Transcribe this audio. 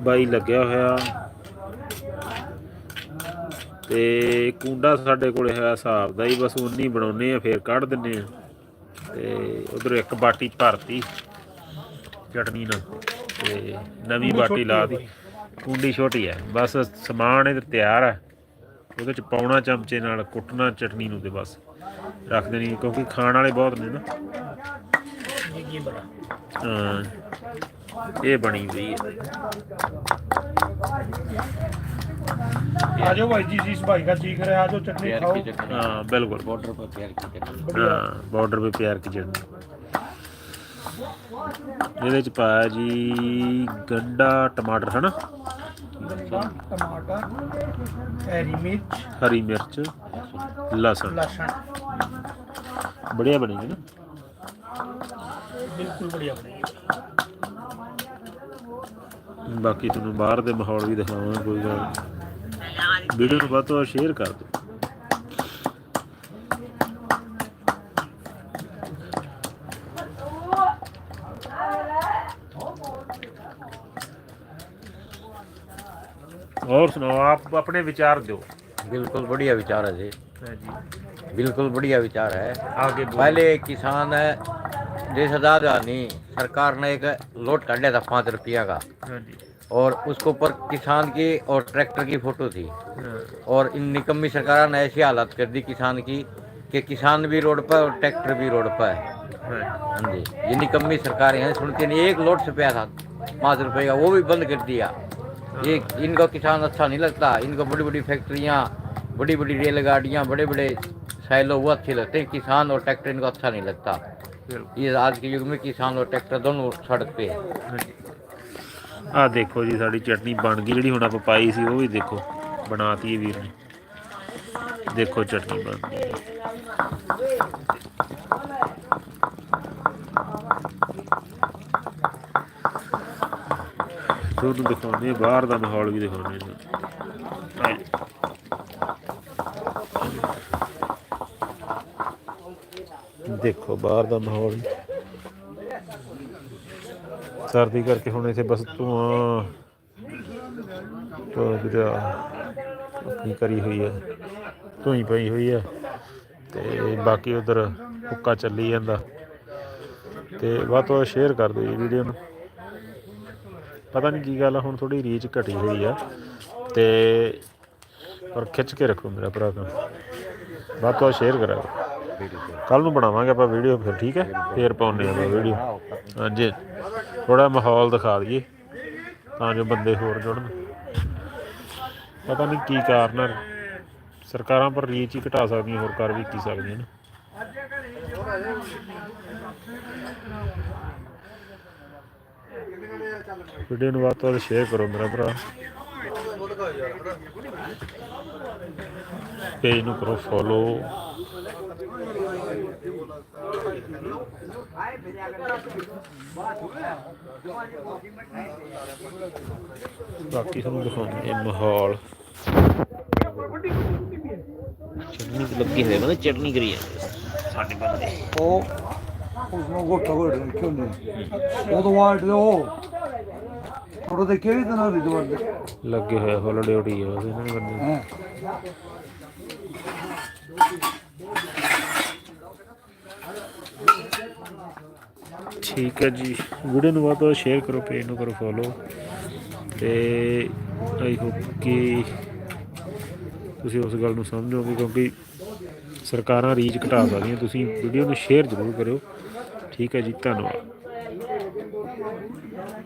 ਬਾਈ ਲੱਗਿਆ ਹੋਇਆ। ਤੇ ਕੁੰਡਾ ਸਾਡੇ ਕੋਲੇ ਹੈ ਹਿਸਾਬ ਦਾ ਹੀ ਬਸ ਉਨੀ ਬਣਾਉਨੇ ਆ ਫੇਰ ਕੱਢ ਦਿੰਨੇ ਆ। ਤੇ ਉਧਰ ਇੱਕ ਬਾਟੀ ਭਰਤੀ ਚਟਨੀ ਨਾਲ ਤੇ ਨਵੀਂ ਬਾਟੀ ਲਾ ਦੀ ਕੁੰਡੀ ਛੋਟੀ ਹੈ ਬਸ ਸਮਾਨ ਇਹ ਤਿਆਰ ਹੈ ਉਹਦੇ ਚ ਪਾਉਣਾ ਚਮਚੇ ਨਾਲ ਕੁੱਟਣਾ ਚਟਨੀ ਨੂੰ ਤੇ ਬਸ ਰੱਖ ਦੇਣੀ ਕਿਉਂਕਿ ਖਾਣ ਵਾਲੇ ਬਹੁਤ ਨੇ ਨਾ। ਹਾਂ। ਇਹ ਬਣੀ ਹੋਈ है आ जाओ भाई जी जिस भाई का जी करे आ जाओ चटनी प्यार खाओ की चटनी हाँ बिल्कुल बॉर्डर पर प्यार की चटनी ਹਾਂ ਬਾਰਡਰ 'ਤੇ ਪਿਆਰ ਕੀ ਚਟਨੀ ਇਹਦੇ ਚ ਪਾਇਆ ਜੀ ਗੰਡਾ ਟਮਾਟਰ ਹਨਾ गंडा टमाटर हरी मिर्च ਹਰੀ ਮਿਰਚ ਲਸਣ लहसुन ਬੜਿਆ ਬਣੇਗੀ ਨਾ बिल्कुल बढ़िया बनेगी ਬਾਕੀ ਤੁਹਾਨੂੰ ਬਾਹਰ ਦੇ ਮਾਹੌਲ ਵੀ ਦਿਖਾਵਾਂਗੇ ਕੋਈ ਗੱਲ ਨਹੀਂ। ਵੀਡੀਓ ਨੂੰ ਵੱਧ ਤੋਂ ਵੱਧ ਸ਼ੇਅਰ ਕਰ ਦਿਓ और सुनाओ आप अपने विचार दो बिल्कुल बढ़िया विचार है जी हाँ जी बिल्कुल बढ़िया विचार है आगे बोलो। पहले किसान देश आजाद हुआ नहीं सरकार ने एक लोट कर लिया था पाँच रुपया का हाँ जी और उसके ऊपर किसान की और ट्रैक्टर की फ़ोटो थी। हाँ, और इन निकम्मी सरकार ने ऐसी हालत कर दी किसान की कि किसान भी रोड पर और ट्रैक्टर भी रोड पर है। हाँ हाँ जी ये निकम्मी सरकार है। सुनती नहीं एक लोट से पाया था पाँच रुपये का वो भी बंद कर दिया। ये इनको किसान अच्छा नहीं लगता। इनको बड़ी बड़ी फैक्ट्रियाँ बड़ी बड़ी रेलगाड़ियाँ बड़े बड़े सैलो वो अच्छे लगते हैं। किसान और ट्रैक्टर इनको अच्छा नहीं लगता। ये आज के युग में किसान और ट्रैक्टर दोनों सड़क पे है। ਆ ਦੇਖੋ ਜੀ, ਸਾਡੀ ਚਟਨੀ ਬਣ ਗਈ, ਜਿਹੜੀ ਹੁਣ ਆਪਾਂ ਪਾਈ ਸੀ, ਉਹ ਵੀ ਦੇਖੋ, ਬਣਾਤੀ ਹੈ ਵੀਰ ਨੇ। ਦੇਖੋ ਚਟਨੀ ਬਣ ਗਈ। ਤੁਹਾਨੂੰ ਦਿਖਾਉਂਦੇ ਬਾਹਰ ਦਾ ਮਾਹੌਲ ਵੀ ਦਿਖਾਉਂਦੇ ਆ ਦੇਖੋ, ਬਾਹਰ ਦਾ ਮਾਹੌਲ। ਸਰਦੀ ਕਰਕੇ ਹੁਣ ਇੱਥੇ ਬਸ ਧੂਆਂ ਤੋਂ ਜਿਹੜਾ ਆਪਣੀ ਕਰੀ ਹੋਈ ਹੈ ਧੂਈ ਪਈ ਹੋਈ ਹੈ ਤੇ ਬਾਕੀ ਉਧਰ ਹੁੱਕਾ ਚੱਲੀ ਜਾਂਦਾ। ਤੇ ਵੱਧ ਤੋਂ ਵੱਧ ਸ਼ੇਅਰ ਕਰ ਦਿਓ ਜੀ ਵੀਡੀਓ ਨੂੰ। ਪਤਾ ਨਹੀਂ ਕੀ ਗੱਲ ਆ, ਹੁਣ ਥੋੜੀ ਰੀਚ ਘਟੀ ਹੋਈ ਆ। ਤੇ ਪਰ ਖਿੱਚ ਕੇ ਰੱਖੋ ਮੇਰਾ ਭਰਾ ਕੰਮ ਵੱਧ ਤੋਂ ਵੱਧ ਸ਼ੇਅਰ ਕਰਾਓ ਕੱਲ ਨੂੰ ਬਣਾਵਾਂਗੇ ਆਪਾਂ ਵੀਡੀਓ ਫਿਰ, ਠੀਕ ਹੈ? ਫੇਰ ਪਾਉਣੇ ਆਪਾਂ ਵੀਡੀਓ। ਹਾਂਜੀ। ਥੋੜਾ ਮਾਹੌਲ ਦਿਖਾ ਦਈਏ, ਤਾਂ ਜੋ ਬੰਦੇ ਹੋਰ ਜੁੜਨ। ਪਤਾ ਨਹੀਂ ਕੀ ਕਾਰਨ ਹੈ ਸਰਕਾਰਾਂ ਪਰ ਰੀਚ ਹੀ ਘਟਾ ਸਕਦੀਆਂ, ਹੋਰ ਕਰ ਵੀ ਕੀ ਸਕਦੀਆਂ ਨੇ। ਵੀਡੀਓ ਨੂੰ ਵੱਧ ਤੋਂ ਵੱਧ ਸ਼ੇਅਰ ਕਰੋ ਮੇਰਾ ਭਰਾ। ਪੇਜ ਨੂੰ ਕਰੋ ਫੋਲੋ ਬਾਕੀ ਤੁਹਾਨੂੰ ਦਿਖਾਉਂਦੇ ਹਾਂ ਮਾਹੌਲ। ਚਟਨੀ ਲੱਗੀ ਹੋਈ ਬੰਦੇ ਚਟਨੀ ਕਰੀ ਜਾਂਦੇ ਸਾਡੇ ਬੰਦੇ। ਉਹ, ਉਸਨੂੰ ਗੋਠਾ ਗੋਠਾ ਕਿਉਂ ਨਹੀਂ ਉਹ ਤੋਂ ਬਾਅਦ ਉਹ ਉਹ। ਦੇਖੇ ਵੀ ਤਾਂ ਨਾ ਰਿਦਵਰ ਦੇ ਲੱਗੇ ਹੋਏ ਹੌਲਡੇ ਉਡੀ ਆ ਇਹਨਾਂ ਦੇ ਬੰਦੇ ਹੈ। ਠੀਕ ਹੈ ਜੀ। ਵੀਡੀਓ ਨੂੰ ਵੱਧ ਤੋਂ ਵੱਧ ਸ਼ੇਅਰ ਕਰੋ ਪੇਜ ਨੂੰ ਕਰੋ ਫੋਲੋ ਤੇ ਆਈ ਹੋਪ ਕਿ ਤੁਸੀਂ ਉਸ ਗੱਲ ਨੂੰ ਸਮਝੋਗੇ ਕਿਉਂਕਿ ਸਰਕਾਰਾਂ ਰੀਚ ਘਟਾ ਸਕਦੀਆਂ। ਤੁਸੀਂ ਵੀਡੀਓ ਨੂੰ ਸ਼ੇਅਰ ਜ਼ਰੂਰ ਕਰਿਓ। ਠੀਕ ਹੈ ਜੀ ਧੰਨਵਾਦ।